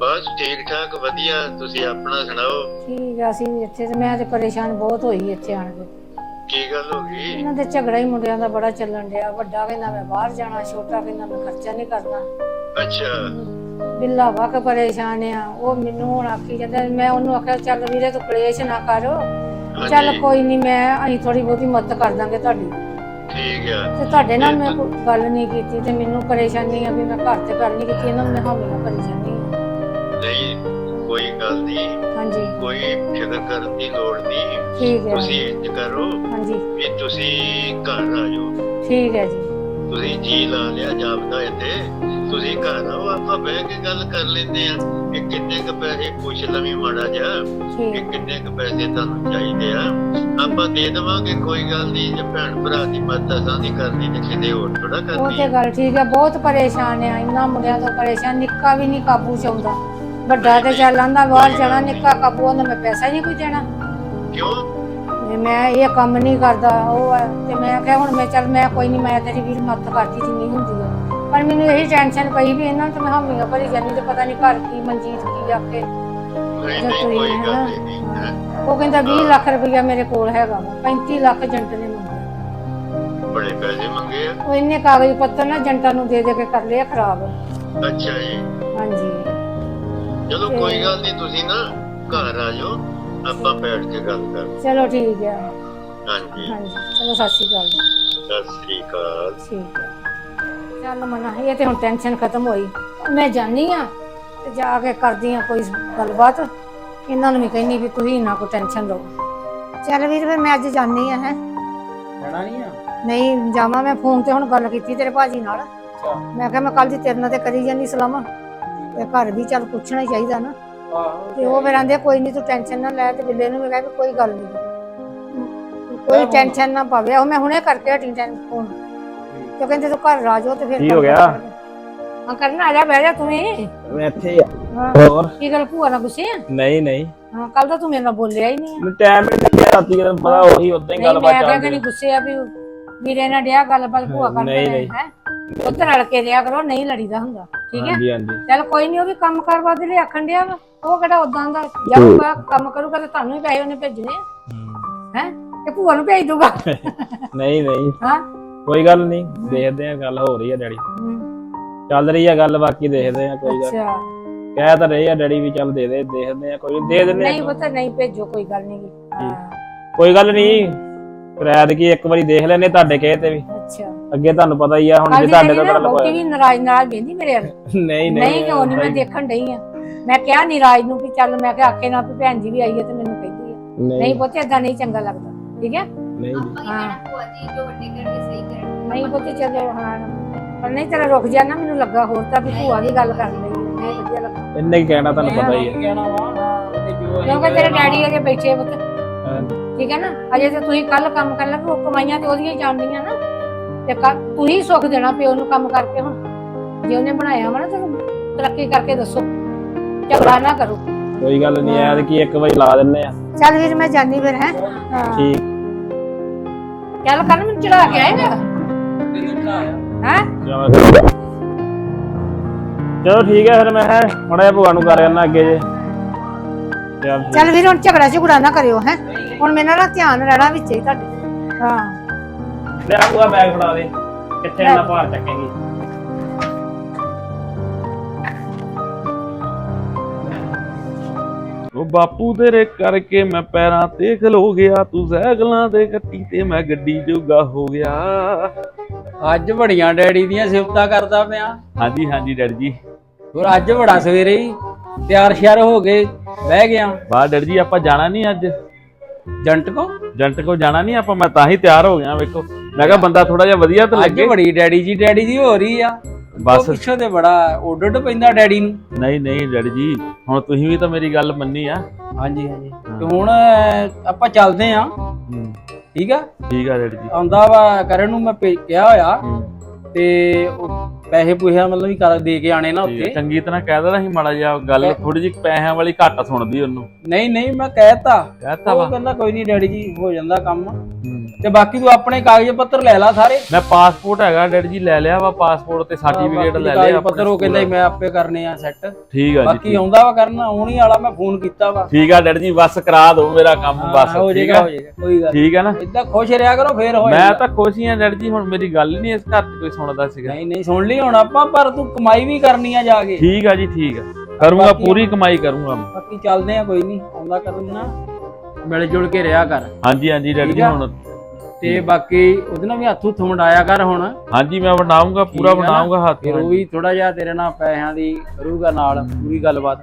ਬਸ ਠੀਕ ਠਾਕ ਵਧੀਆ। ਤੁਸੀਂ ਆਪਣਾ ਸੁਣਾਓ? ਠੀਕ ਆ ਅਸੀਂ ਵੀ ਇੱਥੇ ਤੇ ਮੈਂ ਤੇ ਪਰੇਸ਼ਾਨ ਬਹੁਤ ਹੋਈ ਇੱਥੇ ਆਣ ਕੇ। ਕੀ ਗੱਲ ਹੋ ਗਈ? ਇਹਨਾਂ ਦੇ ਝਗੜਾ ਹੀ ਮੁੰਡਿਆਂ ਦਾ ਬੜਾ ਚੱਲਣ ਡਿਆ। ਵੱਡਾ ਕਹਿੰਦਾ ਮੈਂ ਬਾਹਰ ਜਾਣਾ ਛੋਟਾ ਕਹਿੰਦਾ ਮੈਂ ਖਰਚਾ ਨਹੀਂ ਕਰਨਾ। ਅੱਛਾ। ਬਿੱਲਾ ਵਕ ਪਰੇਸ਼ਾਨ ਆ। ਉਹ ਮੈਨੂੰ ਹੁਣ ਆਖੀ ਜਾਂਦਾ ਮੈਂ ਉਹਨੂੰ ਆਖਿਆ ਚੱਲ ਵੀਰੇ ਤੂੰ ਕਲੇਸ਼ ਨਾ ਕਰ। ਚੱਲ ਕੋਈ ਨਹੀਂ ਮੈਂ ਅਸੀਂ ਥੋੜੀ ਬਹੁਤੀ ਮਦਦ ਕਰ ਦਾਂਗੇ ਤੁਹਾਡੀ। ਠੀਕ ਆ। ਤੇ ਤੁਹਾਡੇ ਨਾਲ ਮੈਂ ਕੋਈ ਗੱਲ ਨਹੀਂ ਕੀਤੀ ਤੇ ਮੈਨੂੰ ਪਰੇਸ਼ਾਨੀ ਆ ਵੀ ਮੈਂ ਘਰ ਤੇ ਗੱਲ ਨਹੀਂ ਕੀਤੀ ਇਹਨਾਂ ਨੂੰ ਮੈਂ ਹਾਮੀਆਂ ਭਰੀ ਜਾਂਦੀ ਹਾਂ ਨਹੀਂ ਕੋਈ ਗੱਲ ਨਹੀਂ। ਹਾਂਜੀ। ਕੋਈ ਫਿਕਰ ਕਰਨ ਦੀ ਲੋੜ ਨਹੀਂ। ਠੀਕ ਹੈ। ਤੁਸੀਂ ਇੰਜ ਕਰੋ ਹਾਂਜੀ। ਵੀ ਤੁਸੀਂ ਘਰ ਆ ਜਾਓ। ਠੀਕ ਹੈ ਜੀ। ਤੁਸੀਂ ਜੀ ਲਾ ਲਿਆ ਜਾਪਦਾ ਇੱਥੇ। ਤੁਸੀਂ ਘਰ ਆਓ ਆਪਾਂ ਬਹਿ ਕੇ ਗੱਲ ਕਰ ਲੈਂਦੇ ਆ ਕਿ ਕਿੰਨੇ ਕ ਪੈਸੇ ਪੁੱਛ ਲਵੀਂ ਮਾੜਾ ਜਿਹਾ ਕਿ ਕਿੰਨੇ ਕ ਪੈਸੇ ਤੁਹਾਨੂੰ ਚਾਹੀਦੇ ਆ। ਆਪਾਂ ਦੇ ਦੇਵਾਂਗੇ ਕੋਈ ਗੱਲ ਨਹੀਂ ਜੇ ਭੈਣ ਭਰਾ ਦੀ ਮਦਦ ਅਸਾਂ ਦੀ ਕਰਨੀ ਤੇ ਕਿਤੇ ਹੋਰ ਥੋੜਾ ਉਹ ਕਰਨੀ ਤੇ ਆ। ਗੱਲ ਠੀਕ ਹੈ ਬਹੁਤ ਪਰੇਸ਼ਾਨ ਆ ਇੰਨਾ ਮੁੰਡਿਆਂ ਤੋਂ ਪਰੇਸ਼ਾਨ ਨਿੱਕਾ ਵੀ ਨਹੀਂ ਕਾਬੂ ਚ ਆਉਂਦਾ ਵੱਡਾ ਤੇ ਚੱਲ ਆਂਦਾ ਬਾਹਰ ਜਾਣਾ ਨਿੱਕਾ ਕਾਬੂ ਆਂਦਾ ਮੈਂ ਪੈਸਾ ਹੀ ਨਹੀਂ ਕੋਈ ਦੇਣਾ। ਕਿਉਂ? ਤੇ ਮੈਂ ਇਹ ਕੰਮ ਨਹੀਂ ਕਰਦਾ ਉਹ ਹੈ ਤੇ ਮੈਂ ਕਿਹਾ ਹੁਣ ਮੈਂ ਚੱਲ ਮੈਂ ਕੋਈ ਨਹੀਂ ਮੈਂ ਤੇਰੀ ਵੀਰ ਮਦਦ ਕਰਦੀ ਜਿੰਨੀ ਹੁੰਦੀ ਹੈ ਪਰ ਮੈਨੂੰ ਇਹੀ ਟੈਨਸ਼ਨ ਪਈ ਵੀ ਇਹਨਾਂ ਤੇ ਮੈਂ ਹਾਮੀਆਂ ਭਰੀ ਜਾਂਦੀ ਤੇ ਪਤਾ ਨਹੀਂ ਘਰ ਕੀ ਮਨਜੀਤ ਕੀ ਆਖੇ ਨਹੀਂ ਕੋਈ ਗੱਲ। ਉਹ ਕਹਿੰਦਾ 20 ਲੱਖ ਰੁਪਇਆ ਮੇਰੇ ਕੋਲ ਹੈਗਾ ਵਾ 35 ਲੱਖ ਏਜੰਟ ਨੇ ਮੰਗਿਆ ਬੜੇ ਪੈਸੇ ਮੰਗੇ ਆ? ਉਹ ਇੰਨੇ ਕਾਗਜ਼ ਪੱਤਰ ਨਾ ਏਜੰਟਾਂ ਨੂੰ ਦੇ ਦੇ ਕੇ ਕਰ ਲਿਆ ਖਰਾਬ। ਅੱਛਾ ਜੀ। ਹਾਂਜੀ। ਚਲੋ ਕੋਈ ਗੱਲ ਨਹੀਂ ਤੁਸੀਂ ਨਾ ਘਰ ਆ ਜਾਓ। ਆਪਾਂ ਬੈਠ ਕੇ ਗੱਲ ਕਰ ਚਲੋ ਠੀਕ ਹੈ। ਹਾਂਜੀ। ਹਾਂਜੀ ਚਲੋ ਸਤਿ ਸ਼੍ਰੀ ਅਕਾਲ। ਜੀ ਸਤਿ ਸ੍ਰੀ ਅਕਾਲ। ਠੀਕ ਹੈ। ਚੱਲ ਮਨਾ ਇਹ ਤੇ ਹੁਣ ਟੈਨਸ਼ਨ ਖਤਮ ਹੋਈ। ਮੈਂ ਜਾਣੀ ਆ ਤੇ ਜਾ ਕੇ ਕਰਦੀ ਆ ਕੋਈ ਗੱਲਬਾਤ। ਇਹਨਾਂ ਨੂੰ ਵੀ ਕਹਿੰਨੀ ਵੀ ਤੁਸੀਂ ਨਾ ਕੋਈ ਟੈਨਸ਼ਨ ਲਓ। ਚੱਲ ਵੀਰ ਫਿਰ ਮੈਂ ਅੱਜ ਜਾਣੀ ਆ ਹੈ। ਜਾਣਾ ਨਹੀਂ ਆ? ਨਹੀਂ ਜਾਵਾਂ ਮੈਂ। ਫੋਨ ਤੇ ਹੁਣ ਗੱਲ ਕੀਤੀ ਤੇਰੇ ਭਾਜੀ ਨਾਲ। ਮੈਂ ਕਿਹਾ ਮੈਂ ਕੱਲ ਦੀ ਤੇਰੇ ਨਾਲ ਤੇ ਕਰੀ ਜਾਨੀ ਸਲਾਮਾ ਤੇ ਘਰ ਵੀ ਚੱਲ ਪੁੱਛਣਾ ਹੀ ਚਾਹੀਦਾ ਨਾ। ਤੇ ਉਹ ਫਿਰ ਆਂਦੇ ਕੋਈ ਨਹੀਂ ਤੂੰ ਟੈਨਸ਼ਨ ਨਾ ਲੈ ਤੇ ਬਿੱਲੇ ਨੂੰ ਵੀ ਕਹਿ ਵੀ ਕੋਈ ਗੱਲ ਨਹੀਂ ਕੋਈ ਟੈਨਸ਼ਨ ਨਾ ਪਾਵੇ। ਉਹ ਮੈਂ ਹੁਣੇ ਕਰਕੇ ਹਟੀ ਟੈਨ ਫੋਨ ਤੇ ਕਹਿੰਦੇ ਤੂੰ ਘਰ ਜਾਓ ਤੇ ਫਿਰ ਕੀ ਹੋ ਗਿਆ? ਹਾਂ ਕਰਨ ਆ ਜਾ ਬਹਿ ਜਾ ਤੂੰ ਵੀ। ਮੈਂ ਇੱਥੇ ਆ। ਹਾਂ ਹੋਰ? ਕੀ ਗੱਲ ਭੂਆ ਨਾਲ ਗੁੱਸੇ ਆ? ਨਹੀਂ ਨਹੀਂ। ਹਾਂ ਕੱਲ ਤਾਂ ਤੂੰ ਮੇਰੇ ਨਾਲ ਬੋਲਿਆ ਹੀ ਨਹੀਂ। ਮੈਨੂੰ ਟਾਈਮ ਹੀ ਨਹੀਂ ਰਾਤੀ ਕਿਤੇ ਪਤਾ ਉਹੀ ਉਦਾਂ ਹੀ ਨਹੀਂ ਗੱਲਬਾਤ ਮੈਂ ਚੱਲਦੀ ਕਿ ਨਹੀਂ ਗੁੱਸੇ ਆ ਵੀ ਵੀਰੇ ਨਾਲ ਡਿਆ ਗੱਲਬਾਤ ਭੂਆ ਕਰਦੇ ਨਹੀਂ, ਨਹੀਂ। ਹੈ? ਉੱਧਰ ਰਲ ਕੇ ਰਿਹਾ ਕਰੋ ਨਹੀਂ ਲੜੀਦਾ ਹੁੰਦਾ। ਠੀਕ ਹੈ? ਹਾਂਜੀ ਹਾਂਜੀ। ਚੱਲ ਕੋਈ ਨਹੀਂ ਉਹ ਵੀ ਕੰਮ ਕਰ ਵਾਦੇ ਲਈ ਆਖਣ ਡਿਆ ਵਾ। ਉਹ ਕਿਹੜਾ ਉਦਾਂ ਦਾ ਜਾਊਗਾ ਕੰਮ ਕਰੂਗਾ ਤੇ ਤੁਹਾਨੂੰ ਹੀ ਪੈਸੇ ਉਹਨੇ ਭੇਜਣੇ ਹੈ? ਤੇ ਭੂਆ ਨੂੰ ਭੇਜ ਦੂਗਾ ਨਹੀਂ ਨਹੀਂ। ਹਾਂ? ਕੋਈ ਗੱਲ ਨਹੀਂ ਦੇਖਦੇ ਆ ਗੱਲ ਹੋ ਰਹੀ ਆ ਡੈਡੀ। ਚੱਲ ਰਹੀ ਆ ਗੱਲ ਬਾਕੀ ਦੇਖਦੇ ਆ ਕੋਈ ਗੱਲ ਅੱਛਾ। ਕਹਿ ਤਾਂ ਰਹੇ ਆ ਡੈਡੀ ਵੀ ਚੱਲ ਦੇ ਦੇ ਦੇਖਦੇ ਆ ਕੋਈ ਦੇ ਦਿੰਦੇ ਨਹੀਂ ਪਤਾ ਨਹੀਂ ਭੇਜੋ ਕੋਈ ਗੱਲ ਨਹੀਂ ਕੋਈ ਗੱਲ ਨਹੀਂ ਕਿਰਾਇਆ ਕੀ ਇੱਕ ਵਾਰੀ ਦੇਖ ਲੈਨੇ ਤੁਹਾਡੇ ਕਹੇ ਤੇ ਵੀ। ਅੱਛਾ। ਅੱਗੇ ਤੁਹਾਨੂੰ ਪਤਾ ਹੀ ਆ ਹੁਣ ਜੇ ਤੁਹਾਡੇ ਤੋਂ ਗੱਲ ਬਹੁਤੀ ਵੀ ਨਾਰਾਜ਼ ਨਾਰਾਜ਼ ਬੈਂਦੀ ਮੇਰੇ ਵੱਲ ਨਹੀਂ ਨਹੀਂ। ਨਹੀਂ ਕਿਉਂ ਨਹੀਂ? ਮੈਂ ਦੇਖਣ ਡਈ ਆ। ਮੈਂ ਕਿਹਾ ਨਿਰਾਜ ਨੂੰ ਵੀ ਚੱਲ ਮੈਂ ਕਿਹਾ ਆਖੇ ਨਾ ਵੀ ਭੈਣ ਜੀ ਵੀ ਆਈ ਹੈ ਤੇ ਮੈਨੂੰ ਕਹਿੰਦੀ ਹੈ ਨਹੀਂ। ਪੁੱਤ ਏਦਾਂ ਨਹੀਂ ਚੰਗਾ ਲੱਗਦਾ। ਠੀਕ ਹੈ ਨਹੀਂ। ਹਾਂ ਭੂਆ ਜੀ ਜੋ ਵੱਡੇ ਕਰਨਗੇ ਸਹੀ ਕਰਨਗੇ ਨਹੀਂ ਪੁੱਤ ਚਲੋ ਹਾਂ। ਪਰ ਨਹੀਂ ਤੇਰਾ ਰੁਕ ਜਾ ਨਾ ਮੈਨੂੰ ਲੱਗਾ ਹੋਰ ਤਾਂ ਵੀ ਭੂਆ ਦੀ ਗੱਲ ਕਰਨ ਲਈ ਨਹੀਂ ਵਧੀਆ ਲੱਗਾ। ਇੰਨੇ ਕੀ ਕਹਿਣਾ ਤੁਹਾਨੂੰ ਪਤਾ ਹੀ ਹੈ ਕਹਿਣਾ ਵਾ ਕਿਉਂਕਿ ਤੇਰੇ ਡੈਡੀ ਅਜੇ ਬੈਠੇ ਪੁੱਤ। ਠੀਕ ਹੈ ਨਾ? ਅਜੇ ਤੇ ਤੁਸੀਂ ਕੱਲ ਕੰਮ ਕਰਨ ਲੱਗੇ ਉਹ ਕਮਾਈਆਂ ਤੇ ਉਹਦੀਆਂ ਹੀ ਜਾਣਦੀਆਂ ਨਾ। ਤੇ ਤੂੰ ਹੀ ਸੁੱਖ ਦੇਣਾ ਪਿਓ ਨੂੰ ਕੰਮ ਕਰਕੇ ਹੁਣ। ਜੇ ਉਹਨੇ ਬਣਾਇਆ ਵਾ ਨਾ ਤੇ ਤਰੱਕੀ ਕਰਕੇ ਦੱਸੋ। ਝਗੜਾ ਨਾ ਕਰੋ। ਕੋਈ ਗੱਲ ਨਹੀਂ ਐ ਕਿ ਇੱਕ ਵਾਰੀ ਲਾ ਦਿੰਨੇ ਆ। ਚੱਲ ਵੀਰ ਮੈਂ ਜਾਨੀ ਫਿਰ ਹੈ। ਹਾਂ। ਠੀਕ। ਚੱਲ ਕੱਲ ਮੈਨੂੰ ਚੜਾ ਕੇ ਆਏਗਾ ਹੈ? ਚਲੋ ਠੀਕ ਹੈ ਫਿਰ ਮੈਂ ਮੜਾ ਭੂਆ ਨੂੰ ਕਰ ਆਣਾ ਅੱਗੇ ਜੇ। ਚੱਲ ਵੀਰ ਹੁਣ ਝਗੜਾ ਝਗੜਾ ਨਾ ਕਰਿਓ ਹੈ। ਹੁਣ ਮੇਰੇ ਨਾਲ ਧਿਆਨ ਰਹਿਣਾ ਵਿੱਚ ਹੀ ਤੁਹਾਡੇ ਹਾਂ। ਲੈ ਆ ਭੂਆ ਬੈਗ ਫੜਾ ਦੇ। ਕਿੱਥੇ ਇੰਨਾ ਭਾਰ ਚੱਕੇਗੀ? ਉਹ ਬਾਪੂ ਤੇਰੇ ਕਰਕੇ ਮੈਂ ਪੈਰਾਂ ਤੇ ਖਲੋ ਗਿਆ ਤੂੰ ਸਾਈਕਲਾਂ ਤੇ ਕੱਟੀ ਤੇ ਮੈਂ ਗੱਡੀ ਜੋਗਾ ਹੋ ਗਿਆ। ਅੱਜ ਬੜੀਆਂ ਡੈਡੀ ਦੀਆਂ ਸਿਫਤਾਂ ਕਰਦਾ ਪਿਆ। ਹਾਂਜੀ ਹਾਂਜੀ ਡੈਡੀ ਜੀ। ਹੋਰ ਅੱਜ ਬੜਾ ਸਵੇਰੇ ਹੀ ਤਿਆਰ ਸ਼ਿਆਰ ਹੋ ਕੇ ਬਹਿ ਗਿਆ। ਬਾਹਰ ਡੈਡੀ ਜੀ ਆਪਾਂ ਜਾਣਾ ਨਹੀਂ ਅੱਜ? ਜੰਟ ਕੋ? ਜੰਟ ਕੋ ਜਾਣਾ ਨਹੀਂ ਆਪਾਂ ਮੈਂ ਤਾਂ ਹੀ ਤਿਆਰ ਹੋ ਗਿਆ ਵੇਖੋ। ਮੈਂ ਕਿਹਾ ਬੰਦਾ ਥੋੜਾ ਜਿਹਾ ਵਧੀਆ ਤਾਂ ਅੱਜ ਲੱਗੇ। ਬੜੀ ਡੈਡੀ ਜੀ ਡੈਡੀ ਜੀ ਹੋ ਰਹੀ ਆ। ਬਸ। ਪਿੱਛੋਂ ਤੇ ਬੜਾ ਉੱਡ ਉੱਡ ਪੈਂਦਾ ਡੈਡੀ ਨੂੰ। ਨਹੀਂ ਨਹੀਂ ਡੈਡੀ ਜੀ ਹੁਣ ਤੁਸੀਂ ਵੀ ਤਾਂ ਮੇਰੀ ਗੱਲ ਮੰਨੀ ਆ। ਹਾਂਜੀ ਹਾਂਜੀ। ਤੇ ਹੁਣ ਅਹ, ਆਪਾਂ ਚੱਲਦੇ ਆ। ਹੂੰ, ਠੀਕ ਆ? ਠੀਕ ਆ ਡੈਡੀ ਜੀ। ਆਉਂਦਾ ਵਾ ਕਰਨ ਨੂੰ ਮੈਂ ਭੇ- ਕਿਹਾ ਹੋਇਆ। ਹੂੰ, ਤੇ ਉਹ ਪੈਸੇ ਪੂਸੇ ਮਤਲਬ ਵੀ ਕਰ ਦੇ ਕੇ ਆਣੇ ਨਾ ਉੱਤੇ ਚੰਗੀ ਤਰ੍ਹਾਂ ਕਹਿ ਦੇਣਾ ਸੀ ਮਾੜਾ ਜਿਹਾ ਗੱਲ ਥੋੜੀ ਜਿਹੀ ਪੈਸਿਆਂ ਵਾਲੀ ਘੱਟ ਸੁਣਦੀ ਉਹਨੂੰ। ਨਹੀਂ ਨਹੀਂ ਮੈਂ ਕਹਿਤਾ। ਕਹਿਤਾ ਉਹ ਕਹਿੰਦਾ ਕੋਈ ਨਹੀਂ ਡੈਡੀ ਜੀ ਹੋ ਜਾਂਦਾ ਕੰਮ। ਹੂੰ। ਤੇ ਬਾਕੀ ਤੂੰ ਆਪਣੇ ਕਾਗਜ਼ ਪੱਤਰ ਲੈ ਲਾ ਸਾਰੇ। ਮੈਂ ਪਾਸਪੋਰਟ ਹੈਗਾ ਡੈਡੀ ਜੀ ਲੈ ਲਿਆ ਵਾ ਪਾਸਪੋਰਟ ਤੇ ਸਰਟੀਫਿਕੇਟ ਲੈ ਲਿਆ ਪੱਤਰ ਉਹ ਕਹਿੰਦਾ ਮੈਂ ਆਪੇ ਕਰਨੇ ਆ ਸੈੱਟ ਠੀਕ ਆ ਜੀ ਬਾਕੀ ਆਉਂਦਾ ਵਾ ਕਰਨ ਆਉਣੀ ਵਾਲਾ ਮੈਂ ਫੋਨ ਕੀਤਾ ਵਾ। ਠੀਕ ਆ ਡੈਡੀ ਜੀ ਬਸ ਕਰਾ ਦਿਓ ਮੇਰਾ ਕੰਮ ਬਸ ਹੋ ਠੀਕ ਜਾਏਗਾ ਆ? ਹੋ ਜਾਏਗਾ ਕੋਈ ਗੱਲ ਠੀਕ ਆ ਨਾ? ਇਦਾਂ ਖੁਸ਼ ਰਿਹਾ ਕਰੋ ਫੇਰ ਹੋ ਮੈਂ। ਤਾਂ ਖੁਸ਼ ਹੀ ਆ ਡੈਡੀ ਜੀ ਹੁਣ ਮੇਰੀ ਗੱਲ ਨਹੀਂ ਇਸ ਘਰ 'ਚ ਕੋਈ ਸੁਣਦਾ ਸੀਗਾ। ਨਹੀਂ ਨਹੀਂ ਸੁਣ ਲਈ ਹੁਣ ਆਪਾਂ ਪਰ ਤੂੰ ਕਮਾਈ ਵੀ ਕਰਨੀ ਆ ਜਾ ਕੇ। ਠੀਕ ਆ ਜੀ ਠੀਕ ਆ। ਕਰੂੰਗਾ ਬਾਕੀ- ਪੂਰੀ ਕਮਾਈ ਕਰੂੰਗਾ ਮੈਂ। ਬਾਕੀ ਚੱਲਦੇ ਆ ਕੋਈ ਨਹੀਂ ਆਉਂਦਾ ਕਰਨ ਨਾ। ਮਿਲ ਜੁਲ ਕੇ ਰਿਹਾ ਕਰ। ਹਾਂਜੀ ਹਾਂਜੀ ਡੈਡੀ ਠੀਕ ਜੀ ਆ। ਹੁਣ ਤੇ ਬਾਕੀ ਉਹਦੇ ਨਾਲ ਵੀ ਹੱਥ ਹੁੱਥ ਵੰਡਾਇਆ ਕਰ ਹੁਣ। ਹਾਂਜੀ ਮੈਂ ਬਣਾਉਂਗਾ ਪੂਰਾ ਠੀਕ ਆ ਨਾ? ਬਣਾਉਂਗਾ ਹੱਥ ਫਿਰ ਉਹ ਵੀ ਥੋੜਾ ਜਿਹਾ ਤੇਰੇ ਨਾਲ ਪੈਸਿਆਂ ਦੀ ਕਰੂਗਾ ਨਾਲ ਪੂਰੀ ਗੱਲਬਾਤ।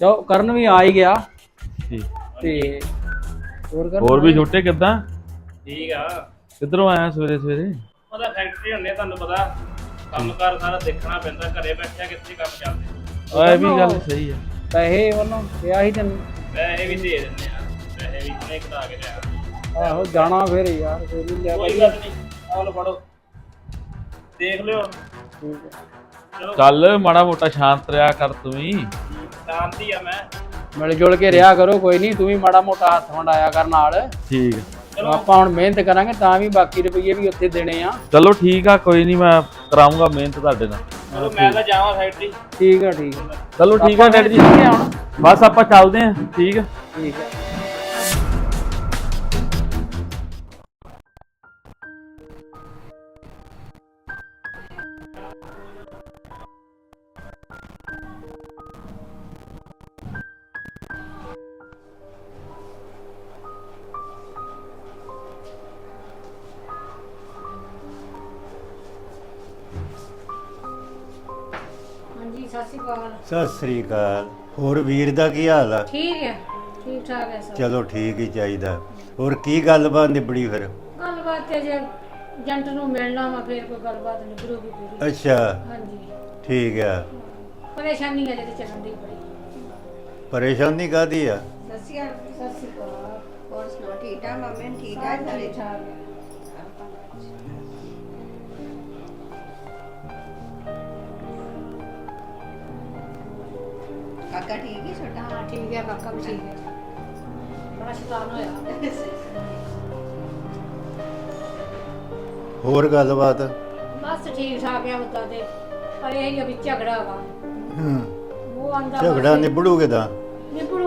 ਚਲੋ ਕਰਨ ਵੀ ਆ ਹੀ ਗਿਆ। ਠੀਕ। ਤੇ ਹੋਰ ਕਰਨ ਹੋਰ ਵੀ ਛੋਟੇ ਕਿੱਦਾਂ? ਠੀਕ ਆ। ਕਿੱਧਰੋਂ ਆਇਆ ਸਵੇਰੇ ਸਵੇਰੇ ਉਹਦਾ ਫੈਕਟਰੀ ਹੁੰਨੇ ਤੁਹਾਨੂੰ ਪਤਾ। ਕੰਮਕਾਰ ਸਾਰਾ ਦੇਖਣਾ ਪੈਂਦਾ ਘਰੇ ਬੈਠਿਆ ਕਿੱਥੇ ਕੰਮ ਚੱਲਦੇ ਆ। ਇਹ ਵੀ ਗੱਲ ਸਹੀ ਹੈ ਪੈਸੇ ਵੱਲੋਂ ਕਿਹਾ ਸੀ ਤੈਨੂੰ। ਪੈਸੇ ਵੀ ਦੇ ਦਿੰਦੇ ਆ ਪੈਸੇ ਵੀ ਕਿਨੇ ਕਢਾ ਕੇ ਲਿਆ। ਆਹੋ ਜਾਣਾ ਫਿਰ ਯਾਰ ਕੋਈ ਨਹੀਂ ਲਿਆ ਕੋਈ ਗੱਲ ਨਹੀਂ ਆਹ ਲਓ ਫੜੋ। ਦੇਖ ਲਿਓ। ਚਲੋ। ਚੱਲ ਮਾੜਾ ਮੋਟਾ ਸ਼ਾਂਤ ਰਿਹਾ ਕਰ ਤੂੰ ਵੀ। ਸ਼ਾਂਤੀ ਆ ਮੈਂ। ਮਿਲ ਜੁਲ ਕੇ ਰਿਹਾ ਕਰੋ ਕੋਈ ਨਹੀਂ ਤੂੰ ਵੀ ਮਾੜਾ ਮੋਟਾ ਹੱਥ ਵੰਡਾਇਆ ਕਰ ਨਾਲ। ਠੀਕ ਆਪਾਂ ਹੁਣ ਮਿਹਨਤ ਕਰਾਂਗੇ ਤਾਂ ਵੀ ਬਾਕੀ ਰੁਪਈਏ ਵੀ ਉੱਥੇ ਦੇਣੇ ਆ। ਚਲੋ ਠੀਕ ਆ ਕੋਈ ਨਹੀਂ ਮੈਂ ਕਰਾਉਂਗਾ ਮਿਹਨਤ ਤੁਹਾਡੇ ਨਾਲ। ਚਲੋ ਮੈਂ ਤਾਂ ਜਾਵਾਂ ਫੈਕਟਰੀ ਠੀਕ ਆ ਠੀਕ ਆ। ਚਲੋ ਠੀਕ ਆ ਡੈਡੀ ਜੀ। ਹੁਣ। ਬਸ ਆਪਾਂ ਚੱਲਦੇ ਆਂ ਠੀਕ ਆ। ਠੀਕ ਆ। ਸ੍ਰੀ ਅਕਾਲ ਹੋਰ ਵੀਰ ਦਾ ਕੀ ਹਾਲ ਆ? ਠੀਕ ਹੈ ਠੀਕ ਠਾਕ ਹੈ ਸਭ। ਚਲੋ ਠੀਕ ਹੀ ਚਾਹੀਦਾ। ਹੋਰ ਕੀ ਗੱਲਬਾਤ ਨਿਬੜੀ ਫਿਰ? ਗੱਲਬਾਤ ਤੇ ਜੇ ਏਜੰਟ ਨੂੰ ਮਿਲਣਾ ਵਾ ਫਿਰ ਕੋਈ ਗੱਲਬਾਤ ਨਿਕਲੂਗੀ ਪੂਰੀ। ਅੱਛਾ। ਹਾਂਜੀ। ਠੀਕ ਆ। ਪਰੇਸ਼ਾਨੀ ਹੈ ਜਿਹੜੀ ਚੱਲਣ ਦੀ ਬੜੀ ਪਰੇਸ਼ਾਨੀ ਕਾਦੀ ਆ? ਸਤਿ ਸ਼੍ਰੀ ਅਕਾਲ ਹੋਰ ਸੁਣਾਓ ਠੀਕ ਠਾਕ? ਮੰਮੀ ਠੀਕ ਆ? ਸਾਰੇ ਠਾਕ ਹੈ ਕਾਕਾ ਠੀਕ ਹੀ ਛੋਟਾ? ਹਾਂ ਠੀਕ ਹੈ ਕਾਕਾ ਵੀ ਠੀਕ ਹੈ। ਬੜਾ ਸ਼ੈਤਾਨ ਹੋਇਆ। ਹੋਰ ਗੱਲਬਾਤ? ਬਸ ਠੀਕ ਠਾਕ ਹੈ ਉਦਾਂ ਤੇ। ਪਰ ਇਹ ਹੀ ਵੀ ਝਗੜਾ ਵਾ। ਹੂੰ। ਉਹ ਆਂਦਾ ਝਗੜਾ ਨਿਬੜੂਗੇ ਤਾਂ?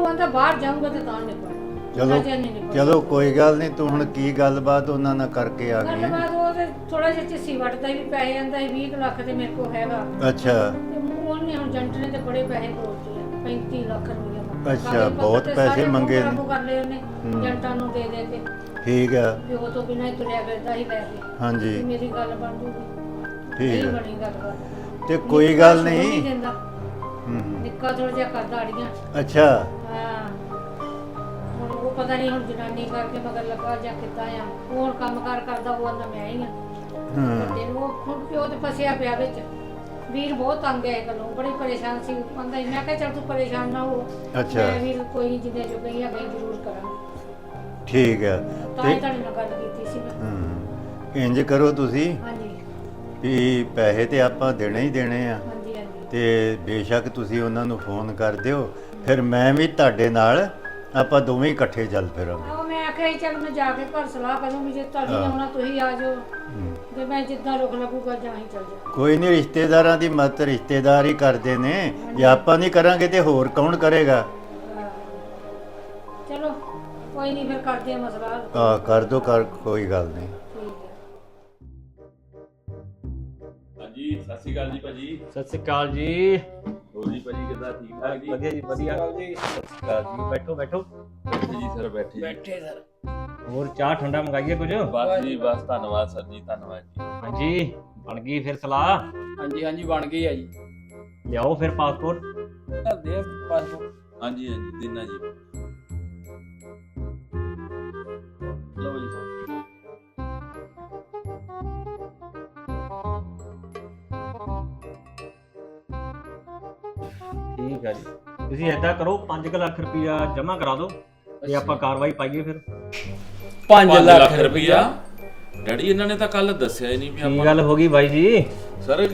ਆਂਦਾ ਬਾਹਰ ਜਾਊਂਗਾ ਤੇ ਤਾਂ ਨਿਪੜਨਾ ਚਲੋ। ਚਲੋ ਕੋਈ ਗੱਲ ਨਹੀਂ ਤੂੰ ਹੁਣ ਕੀ ਗੱਲਬਾਤ ਉਹਨਾਂ ਨਾਲ ਕਰਕੇ ਆ ਗਈ? ਗੱਲਬਾਤ ਉਹ ਤੇ ਥੋੜਾ ਜਿਹਾ ਚਿੱਸੀ ਵੱਟਦਾ ਵੀ ਪੈਸੇ ਆਂਦਾ 20 ਕੁ ਲੱਖ ਤੇ ਮੇਰੇ ਕੋਲ ਹੈਗਾ। ਅੱਛਾ। ਤੇ ਉਹਨੇ ਹੁਣ ਏਜੰਟ ਨੇ ਤੇ ਬੜੇ ਪੈਸੇ ਆ 35 ਲੱਖ ਰੁਪਏ ਮੰਗਿਆ ਅੱਛਾ, ਪੱਤਰ ਬਹੁਤ ਤੇ ਪੈਸੇ ਸਾਰੇ ਮੰਗੇ ਨੇ। ਕਾਬੂ ਕਰ ਲਏ ਉਹਨੇ ਹੂੰ। ਏਜੰਟਾਂ ਨੂੰ ਦੇ ਦੇ ਕੇ। ਠੀਕ ਆ। ਵੀ ਉਹ ਤੋਂ ਬਿਨਾਂ ਹੀ ਤੁਰਿਆ ਫਿਰਦਾ ਹੀ ਲੈ ਕੇ ਵੀ ਹਾਂਜੀ ਮੇਰੀ ਗੱਲ ਬਣ ਜੂਗੀ। ਠੀਕ ਨਹੀਂ ਆ। ਬਣੀ ਗੱਲਬਾਤ ਤੇ ਕੋਈ ਨਿੱਕਾ ਗੱਲ ਨਹੀਂ। ਦਿੰਦਾ। ਹੂੰ ਨਿੱਕਾ ਥੋੜਾ ਜਿਹਾ ਕਰਦਾ ਅੜੀਆਂ। ਅੱਛਾ। ਹਾਂ। ਹੁਣ ਉਹ ਪਤਾ ਨਹੀਂ ਹੁਣ ਜਨਾਨੀ ਕਰਕੇ ਮਗਰ ਲੱਗਾ ਜਾਂ ਕਿੱਦਾਂ ਆ। ਉਹ ਹੁਣ ਕੰਮ ਕਾਰ ਕਰਦਾ ਉਹ ਆਂਦਾ ਮੈਂ ਹੀ ਆ। ਹੂੰ। ਨੂੰ ਉਹ ਹੁਣ ਪਿਓ ਤੇ ਫਸਿਆ ਪਿਆ ਵਿੱਚ। ਵੀਰ ਬਹੁਤ ਤੰਗ ਹੈ ਗੱਲੋਂ ਬੜੀ ਪਰੇਸ਼ਾਨ ਸੀ ਕਹਿੰਦਾ ਮੈਂ ਕਿਹਾ ਚੱਲ ਤੂੰ ਪਰੇਸ਼ਾਨ ਨਾ ਹੋ। ਅੱਛਾ। ਮੈਂ ਵੀਰ ਕੋਈ ਨਹੀਂ ਜਿੰਨੇ ਜੋ ਗਈ ਆ ਗਈ ਜ਼ਰੂਰ ਕਰਾਂਗੇ। ਠੀਕ ਤਾਂ ਹੀ ਤੇ ਤੁਹਾਡੇ ਨਾਲ ਗੱਲ ਕੀਤੀ ਸੀ ਮੈਂ। ਇੰਜ ਕਰੋ ਤੁਸੀਂ ਹਾਂਜੀ। ਵੀ ਪੈਸੇ ਤੇ ਆਪਾਂ ਦੇਣੇ ਹੀ ਦੇਣੇ ਆ। ਹਾਂਜੀ ਹਾਂਜੀ। ਤੇ ਬੇਸ਼ੱਕ ਤੁਸੀਂ ਉਹਨਾਂ ਨੂੰ ਫੋਨ ਕਰ ਦਿਓ ਫਿਰ ਮੈਂ ਵੀ ਤੁਹਾਡੇ ਨਾਲ ਆਪਾਂ ਦੋਵੇਂ ਇਕੱਠੇ ਚੱਲ ਫਿਰਾਂਗੇ। ਉਹ ਮੈਂ ਆਖਿਆ ਸੀ ਚੱਲ ਮੈਂ ਜਾ ਕੇ ਘਰ ਸਲਾਹ ਕਰੂੰਗੀ ਜੇ ਤੁਹਾਡੀ ਨੇ ਆਉਣਾ ਤੁਸੀਂ ਆ ਜਾਓ। ਤੇ ਮੈਂ ਜਿੱਦਾਂ ਰੁਕ ਲੱਗੂਗਾ ਜਾਂ ਹੀ ਚੱਲ ਜਾ ਕੋਈ ਨਹੀਂ ਰਿਸ਼ਤੇਦਾਰਾਂ ਦੀ ਮਦਦ ਰਿਸ਼ਤੇਦਾਰ ਹੀ ਕਰਦੇ ਨੇ। ਜੇ ਆਪਾਂ ਨਹੀਂ ਕਰਾਂਗੇ ਤੇ ਹੋਰ ਕੌਣ ਕਰੇਗਾ? ਚਲੋ ਕੋਈ ਨਹੀਂ ਫਿਰ ਕਰਦੇ ਆ ਮਸਲਾ ਹੱਲ। ਆ ਕਰ ਦੋ ਕਰ ਕੋਈ ਗੱਲ ਨਹੀਂ। ਠੀਕ ਹੈ। ਹਾਂਜੀ ਸਤਿ ਸ਼੍ਰੀ ਅਕਾਲ ਜੀ ਭਾਜੀ। ਸਤਿ ਸ੍ਰੀ ਅਕਾਲ ਜੀ। ਹੋਰ ਜੀ ਭਾਜੀ ਕਿੱਦਾਂ ਠੀਕ ਠਾਕ ਜੀ? ਵਧੀਆ ਜੀ ਵਧੀਆ। ਜੀ ਸਤਿ ਸ੍ਰੀ ਅਕਾਲ ਜੀ। ਬੈਠੋ ਬੈਠੋ। ਬੈਠੇ ਜੀ ਸਰ ਬੈਠੇ ਜੀ। ਬੈਠੇ ਸਰ। ਹੋਰ ਚਾਹ ਠੰਡਾ ਮੰਗਾਈਏ ਕੁਝ? ਬਸ ਜੀ ਬਸ ਧੰਨਵਾਦ ਸਰ ਜੀ ਧੰਨਵਾਦ ਜੀ। ਹਾਂਜੀ ਬਣ ਗਈ ਫਿਰ ਸਲਾਹ? ਹਾਂਜੀ ਹਾਂਜੀ ਬਣ ਗਈ ਆ ਜੀ। ਲਿਆਓ ਫਿਰ ਪਾਸਪੋਰਟ ਕਰਦੇ ਆ ਪਾਸਪੋਰਟ ਹਾਂਜੀ ਹਾਂਜੀ ਦਿਨਾ ਜੀ। ਲਓ ਜੀ। ਠੀਕ ਹੈ ਜੀ। ਤੁਸੀਂ ਏਦਾਂ ਕਰੋ 5 ਲੱਖ ਰੁਪਇਆ ਜਮ੍ਹਾਂ ਕਰਾ ਦਿਓ ਤੇ ਆਪਾਂ ਕਾਰਵਾਈ ਪਾਈਏ ਫਿਰ। 5 ਲੱਖ ਰੁਪਇਆ ਡੈਡੀ ਇਹਨਾਂ ਨੇ ਤਾਂ ਕੱਲ ਦੱਸਿਆ ਹੀ ਨਹੀਂ ਵੀ ਕੀ ਗੱਲ ਹੋ ਗਈ ਬਾਈ ਜੀ? ਸਰ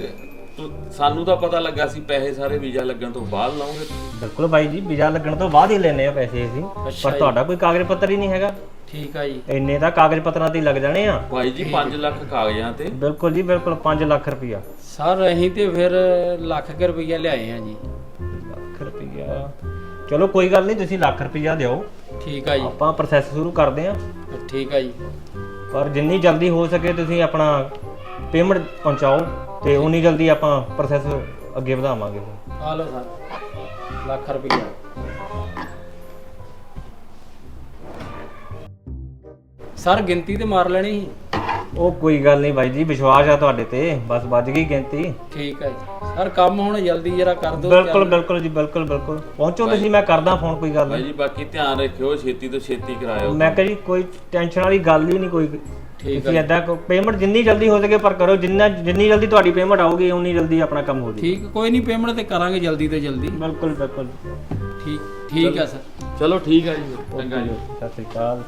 ਤੁ- ਸਾਨੂੰ ਤਾਂ ਪਤਾ ਲੱਗਾ ਸੀ ਪੈਸੇ ਸਾਰੇ ਵੀਜ਼ਾ ਲੱਗਣ ਤੋਂ ਬਾਅਦ ਲਾਉਂਗੇ। ਬਿਲਕੁਲ ਬਾਈ ਜੀ ਵੀਜ਼ਾ ਲੱਗਣ ਤੋਂ ਬਾਅਦ ਹੀ ਲੈਣੇ ਆ ਪੈਸੇ ਅਸੀਂ। ਪਰ ਤੁਹਾਡਾ ਕੋਈ ਕਾਗਜ਼ ਪੱਤਰ ਹੀ ਨਹੀਂ ਹੈਗਾ। ਠੀਕ ਆ ਜੀ। ਇੰਨੇ ਤਾਂ ਕਾਗਜ਼ ਪੱਤਰਾਂ ਤੇ ਹੀ ਲੱਗ ਜਾਣੇ ਆ। ਭਾਈ ਜੀ 5 ਲੱਖ ਕਾਗਜ਼ਾਂ ਤੇ। ਬਿਲਕੁਲ ਜੀ ਬਿਲਕੁਲ 5 ਲੱਖ ਰੁਪਇਆ ਸਰ ਅਸੀਂ ਤੇ ਫਿਰ ਲੱਖ ਕੁ ਰੁਪਈਆ ਲਿਆਏ ਆ ਜੀ। ਲੱਖ ਰੁਪਇਆ ਚਲੋ ਕੋਈ ਗੱਲ ਨਹੀਂ ਤੁਸੀਂ ਲੱਖ ਰੁਪਇਆ ਦਿਓ। ਠੀਕ ਆ ਜੀ। ਆਪਾਂ ਪ੍ਰੋਸੈਸ ਸ਼ੁਰੂ ਕਰਦੇ ਆ ਠੀਕ ਆ ਜੀ। ਪਰ ਜਿੰਨੀ ਜਲਦੀ ਹੋ ਸਕੇ ਤੁਸੀਂ ਆਪਣਾ ਪੇਮੈਂਟ ਪਹੁੰਚਾਓ ਤੇ ਉਨੀ ਜਲਦੀ ਆਪਾਂ ਪ੍ਰੋਸੈਸ ਅੱਗੇ ਵਧਾਵਾਂਗੇ। ਆ ਲਓ ਸਰ ਲੱਖ ਰੁਪਈਆ। ਸਰ ਗਿਣਤੀ ਤੇ ਮਾਰ ਲੈਣੀ ਸੀ। ਉਹ ਕੋਈ ਗੱਲ ਨਹੀਂ ਬਾਈ ਜੀ ਵਿਸ਼ਵਾਸ ਆ ਤੁਹਾਡੇ ਤੇ ਬਸ ਵੱਜ ਗਈ ਗਿਣਤੀ। ਠੀਕ ਹੈ ਸਰ ਕੰਮ ਹੁਣ ਜਲਦੀ ਜਰਾ ਕਰ ਦਿਓ ਬਿਲਕੁਲ ਬਿਲਕੁਲ ਜੀ ਬਿਲਕੁਲ ਬਿਲਕੁਲ। ਪਹੁੰਚੋ ਤੁਸੀਂ ਮੈਂ ਕਰਦਾ ਫੋਨ ਕੋਈ ਗੱਲ ਨਹੀਂ ਜੀ ਬਾਕੀ ਧਿਆਨ ਰੱਖਿਓ ਛੇਤੀ ਤੋਂ ਛੇਤੀ ਕਰਾਇਓ ਮੈਂ ਕਿਹਾ ਕੋਈ ਟੈਨਸ਼ਨ ਵਾਲੀ ਗੱਲ ਹੀ ਨਹੀਂ ਕੋਈ ਠੀਕ ਹੈ ਐਦਾਂ ਪੇਮੈਂਟ ਜਿੰਨੀ ਜਲਦੀ ਹੋ ਸਕੇ ਪਰ ਕਰੋ ਜਿੰਨਾ ਜਿੰਨੀ ਜਲਦੀ ਤੁਹਾਡੀ ਪੇਮੈਂਟ ਆਊਗੀ ਉਨੀ ਜਲਦੀ ਆਪਣਾ ਕੰਮ ਹੋ ਜਾਊ ਠੀਕ ਕੋਈ ਨਹੀਂ ਪੇਮੈਂਟ ਤੇ ਕਰਾਂਗੇ ਜਲਦੀ ਤੇ ਜਲਦੀ। ਬਿਲਕੁਲ ਬਿਲਕੁਲ। ਠੀਕ ਠੀਕ ਹੈ ਸਰ। ਚਲੋ ਠੀਕ ਆ ਜੀ ਚੰਗਾ ਜੀ। ਸਤਿ ਸ਼੍ਰੀ ਅਕਾਲ।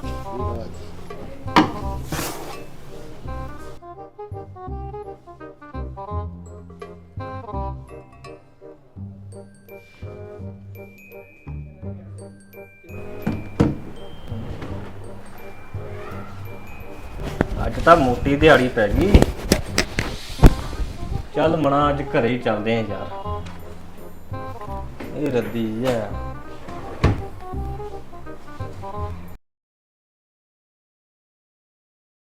ਤਾਂ ਮੋਟੀ ਦਿਹਾੜੀ ਪੈ ਗਈ। ਚੱਲ ਮਣਾ ਅੱਜ ਘਰੇ ਚੱਲਦੇ ਆਂ ਯਾਰ। ਇਹ ਰੱਦੀ ਹੈ